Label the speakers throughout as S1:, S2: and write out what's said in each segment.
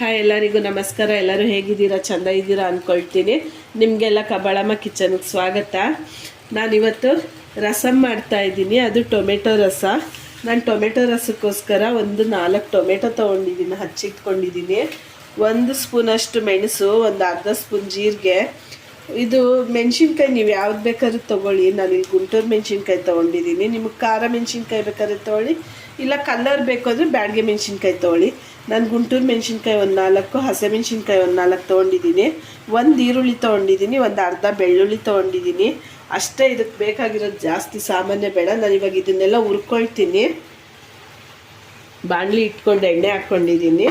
S1: Hi ಎಲ್ಲರಿಗೂ ನಮಸ್ಕಾರ. ಎಲ್ಲರೂ ಹೇಗಿದ್ದೀರಾ? ಚಂದ ಇದ್ದೀರಾ ಅಂದ್ಕೊಳ್ತೀನಿ ನಿಮಗೆಲ್ಲ ಕಬಾಳಮ್ಮ ಕಿಚನ್ಗೆ ಸ್ವಾಗತ. ನಾನಿವತ್ತು ರಸಂ ಮಾಡ್ತಾ ಇದ್ದೀನಿ. ಅದು ಟೊಮೆಟೊ ರಸ. ನಾನು ಟೊಮೆಟೊ ರಸಕ್ಕೋಸ್ಕರ ಒಂದು ನಾಲ್ಕು ಟೊಮೆಟೊ ತೊಗೊಂಡಿದ್ದೀನಿ, ಹಚ್ಚಿಟ್ಕೊಂಡಿದ್ದೀನಿ. ಒಂದು ಸ್ಪೂನಷ್ಟು ಮೆಣಸು, ಒಂದು ಅರ್ಧ ಸ್ಪೂನ್ ಜೀರಿಗೆ. ಇದು ಮೆಣಸಿನ್ಕಾಯಿ ನೀವು ಯಾವ್ದು ಬೇಕಾದ್ರೂ ತೊಗೊಳ್ಳಿ. ನಾನು ಇಲ್ಲಿ ಗುಂಟೂರು ಮೆಣಸಿನ್ಕಾಯಿ ತೊಗೊಂಡಿದ್ದೀನಿ. ನಿಮಗೆ ಖಾರ ಮೆಣಸಿನ್ಕಾಯಿ ಬೇಕಾದ್ರೆ ತೊಗೊಳ್ಳಿ. ಇಲ್ಲ ಕಲ್ಲರ್ ಬೇಕು ಅಂದರೆ ಬ್ಯಾಡ್ಗೆ ಮೆಣಸಿನ್ಕಾಯಿ ತೊಗೊಳ್ಳಿ. ನಾನು ಗುಂಟೂರು ಮೆಣಸಿನ್ಕಾಯಿ ಒಂದು ನಾಲ್ಕು ಹಸಿಮೆಣ್ಸಿನ್ಕಾಯಿ ಒಂದು ನಾಲ್ಕು ತೊಗೊಂಡಿದ್ದೀನಿ. ಒಂದು ಈರುಳ್ಳಿ ತೊಗೊಂಡಿದ್ದೀನಿ, ಒಂದು ಅರ್ಧ ಬೆಳ್ಳುಳ್ಳಿ ತೊಗೊಂಡಿದ್ದೀನಿ. ಅಷ್ಟೇ ಇದಕ್ಕೆ ಬೇಕಾಗಿರೋದು ಜಾಸ್ತಿ ಸಾಮಾನ್ಯ ಬೇಡ, ನಾನು ಇವಾಗ ಇದನ್ನೆಲ್ಲ ಹುರ್ಕೊಳ್ತೀನಿ. ಬಾಣಲಿ ಇಟ್ಕೊಂಡು ಎಣ್ಣೆ ಹಾಕ್ಕೊಂಡಿದ್ದೀನಿ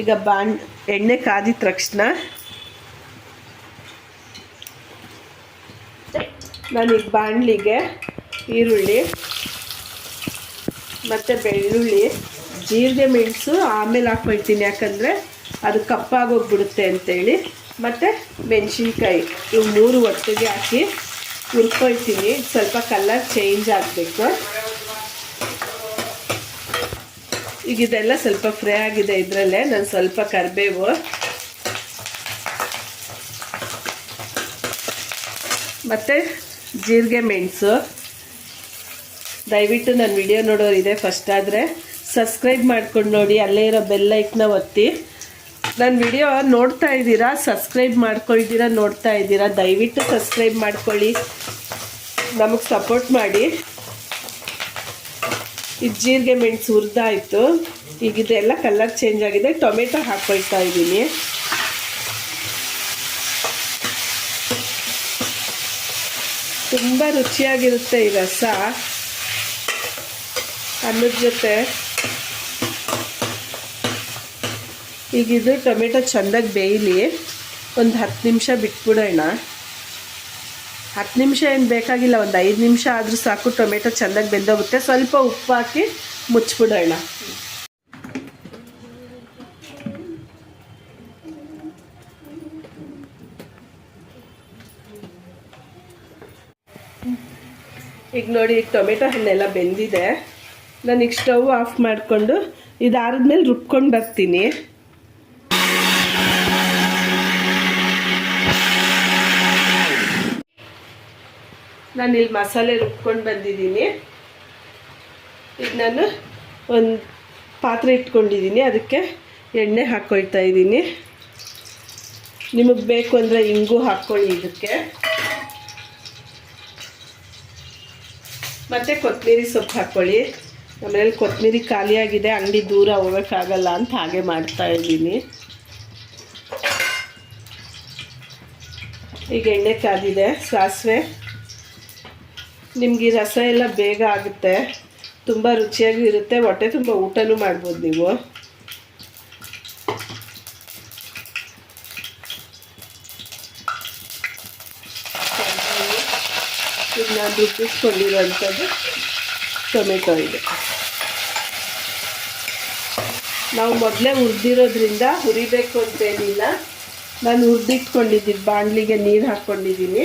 S1: ಈಗ ಬಾಣ್, ಎಣ್ಣೆ ಕಾದಿದ ತಕ್ಷಣ ನಾನೀಗ ಬಾಣಲಿಗೆ ಈರುಳ್ಳಿ ಮತ್ತು ಬೆಳ್ಳುಳ್ಳಿ ಜೀರಿಗೆ ಮೆಣಸು ಆಮೇಲೆ ಹಾಕ್ಕೊಳ್ತೀನಿ ಯಾಕಂದರೆ ಅದು ಕಪ್ಪಾಗೋಗ್ಬಿಡುತ್ತೆ ಅಂತೇಳಿ. ಮತ್ತು ಮೆಣಸಿನ್ಕಾಯಿ, ಇವು ಮೂರು ಒಟ್ಟಿಗೆ ಹಾಕಿ ಹುರ್ಕೊಳ್ತೀನಿ. ಸ್ವಲ್ಪ ಕಲರ್ ಚೇಂಜ್ ಆಗಬೇಕು. ಈಗ ಇದೆಲ್ಲ ಸ್ವಲ್ಪ ಫ್ರೈ ಆಗಿದೆ ಇದರಲ್ಲೇ, ನಾನು ಸ್ವಲ್ಪ ಕರಿಬೇವು. ಮತ್ತು ಜೀರಿಗೆ ಮೆಣಸು. ದಯವಿಟ್ಟು ನನ್ನ ವಿಡಿಯೋ ನೋಡೋರು ಇದೆ ಫಸ್ಟ್ ಆದರೆ. ಸಬ್ಸ್ಕ್ರೈಬ್ ಮಾಡ್ಕೊಂಡು ನೋಡಿ, ಅಲ್ಲೇ ಇರೋ ಬೆಲ್ಲೈಕ್ನ ಒತ್ತಿ. ನನ್ನ ವಿಡಿಯೋ ನೋಡ್ತಾ ಇದ್ದೀರಾ? ಸಬ್ಸ್ಕ್ರೈಬ್ ಮಾಡ್ಕೊಳ್ತೀರಾ? ನೋಡ್ತಾ ಇದ್ದೀರಾ? ದಯವಿಟ್ಟು ಸಬ್ಸ್ಕ್ರೈಬ್ ಮಾಡ್ಕೊಳ್ಳಿ. ನಮಗೆ ಸಪೋರ್ಟ್ ಮಾಡಿ. ಇದು ಜೀರಿಗೆ ಮೆಣಸು ಹುರಿದಾಯಿತು. ಈಗ ಇದೆಲ್ಲ ಕಲರ್ ಚೇಂಜ್ ಆಗಿದೆ. ಟೊಮೆಟೊ ಹಾಕ್ಕೊಳ್ತಾ ಇದ್ದೀನಿ. ತುಂಬ ರುಚಿಯಾಗಿರುತ್ತೆ ಈ ರಸ. ಅನ್ನದ ಜೊತೆ. ಈಗ ಇದು ಟೊಮೆಟೊ ಚೆಂದಾಗಿ ಬೇಯಲಿ. ಒಂದು ಹತ್ತು ನಿಮಿಷ ಬಿಟ್ಬಿಡೋಣ. ಹತ್ತು ನಿಮಿಷ ಏನು ಬೇಕಾಗಿಲ್ಲ, ಒಂದು ಐದು ನಿಮಿಷ ಆದರೂ ಸಾಕು, ಟೊಮೆಟೊ ಚೆಂದಾಗಿ ಬೆಂದೋಗುತ್ತೆ. ಸ್ವಲ್ಪ ಉಪ್ಪು ಹಾಕಿ ಮುಚ್ಚಿಬಿಡೋಣ ಈಗ ನೋಡಿ, ಈಗ ಟೊಮೆಟೊ ಹಣ್ಣೆಲ್ಲ ಬೆಂದಿದೆ. ನಾನೀಗ ಸ್ಟವ್ ಆಫ್ ಮಾಡಿಕೊಂಡು ಇದಾದ್ಮೇಲೆ ರುಬ್ಕೊಂಡು ಬರ್ತೀನಿ. ನಾನು ಇಲ್ಲಿ ಮಸಾಲೆ ರುಬ್ಕೊಂಡು ಬಂದಿದ್ದೀನಿ. ಈಗ ನಾನು ಒಂದು ಪಾತ್ರೆ ಇಟ್ಕೊಂಡಿದ್ದೀನಿ, ಅದಕ್ಕೆ ಎಣ್ಣೆ ಹಾಕ್ಕೊಳ್ತಾ ಇದ್ದೀನಿ. ನಿಮಗೆ ಬೇಕು ಅಂದರೆ ಹಿಂಗೂ ಹಾಕ್ಕೊಳ್ಳಿ ಇದಕ್ಕೆ. ಮತ್ತು ಕೊತ್ತಂಬರಿ ಸೊಪ್ಪು ಹಾಕ್ಕೊಳ್ಳಿ ಆಮೇಲೆ ಕೊತ್ತಂಬರಿ ಖಾಲಿಯಾಗಿದೆ, ಅಂಗಡಿ ದೂರ ಹೋಗೋಕ್ಕಾಗಲ್ಲ ಅಂತ ಹಾಗೆ ಮಾಡ್ತಾ ಇದ್ದೀನಿ. ಈಗ ಎಣ್ಣೆ ಕಾದಿದೆ, ಸಾಸಿವೆ. ನಿಮಗೆ ರಸ ಎಲ್ಲ ಬೇಗ ಆಗುತ್ತೆ. ತುಂಬ ರುಚಿಯಾಗಿ ಇರುತ್ತೆ, ಹೊಟ್ಟೆ ತುಂಬ ಊಟನೂ ಮಾಡ್ಬೋದು ನೀವು. ನಾನು ರುಬ್ಬಿಸ್ಕೊಂಡಿರೋಂಥದ್ದು ಟೊಮೆಟೊ ಇದೆ ನಾವು ಮೊದಲೇ ಹುರಿದಿರೋದ್ರಿಂದ ಹುರಿಬೇಕು ಅಂತೇನಿಲ್ಲ. ನಾನು ಹುರಿದಿಟ್ಕೊಂಡಿದ್ದೀನಿ, ಬಾಣಲಿಗೆ ನೀರು ಹಾಕ್ಕೊಂಡಿದ್ದೀನಿ.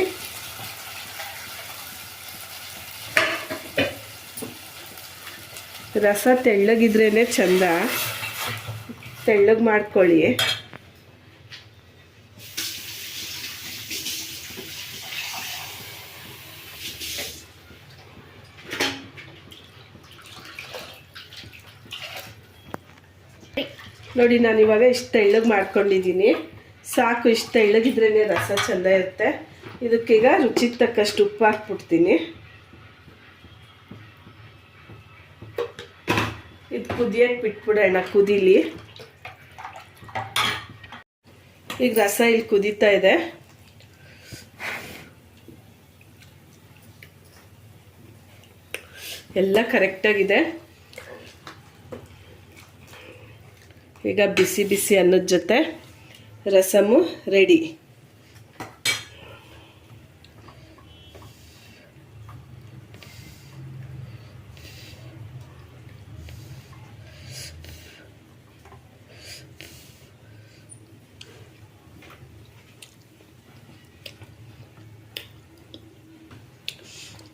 S1: ರಸ ತೆಳ್ಳಗಿದ್ರೇ ಚಂದ. ತೆಳ್ಳಗೆ ಮಾಡ್ಕೊಳ್ಳಿ. ನೋಡಿ, ನಾನು ಇವಾಗ ಇಷ್ಟು ತೆಳ್ಳಗೆ ಮಾಡ್ಕೊಂಡಿದ್ದೀನಿ ಸಾಕು, ಇಷ್ಟು ತೆಳ್ಳಗಿದ್ರೇ ರಸ ಚೆಂದ ಇರುತ್ತೆ. ಇದಕ್ಕೀಗ ರುಚಿಗೆ ತಕ್ಕಷ್ಟು ಉಪ್ಪು ಹಾಕ್ಬಿಡ್ತೀನಿ. ಇದು ಕುದಿಯಕ್ಕೆ ಬಿಟ್ಬಿಡೋಣ ಕುದೀಲಿ. ಈಗ ರಸ ಇಲ್ಲಿ ಕುದೀತಾ ಇದೆ. ಎಲ್ಲ ಕರೆಕ್ಟಾಗಿದೆ ಈಗ ಬಿಸಿ ಬಿಸಿ ಅನ್ನದ ಜೊತೆ ರಸಮು ರೆಡಿ.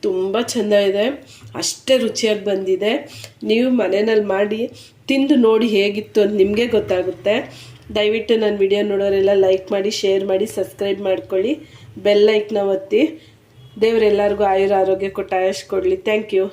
S1: ತುಂಬ ಚೆಂದ ಇದೆ. ಅಷ್ಟೇ ರುಚಿಯಾಗಿ ಬಂದಿದೆ. ನೀವು ಮನೆಯಲ್ಲಿ ಮಾಡಿ ತಿಂದು ನೋಡಿ ಹೇಗಿತ್ತು ಅಂತ ನಿಮಗೆ ಗೊತ್ತಾಗುತ್ತೆ. ದಯವಿಟ್ಟು ನನ್ನ ವಿಡಿಯೋ ನೋಡೋರೆಲ್ಲ ಲೈಕ್ ಮಾಡಿ, ಶೇರ್ ಮಾಡಿ, ಸಬ್ಸ್ಕ್ರೈಬ್ ಮಾಡ್ಕೊಳ್ಳಿ. ಬೆಲ್ ಲೈಕ್ನ ಒತ್ತಿ. ದೇವರೆಲ್ಲರಿಗೂ ಆಯುರ ಆರೋಗ್ಯ ಕೊಟ್ಟು ಕೊಡಲಿ. Thank you.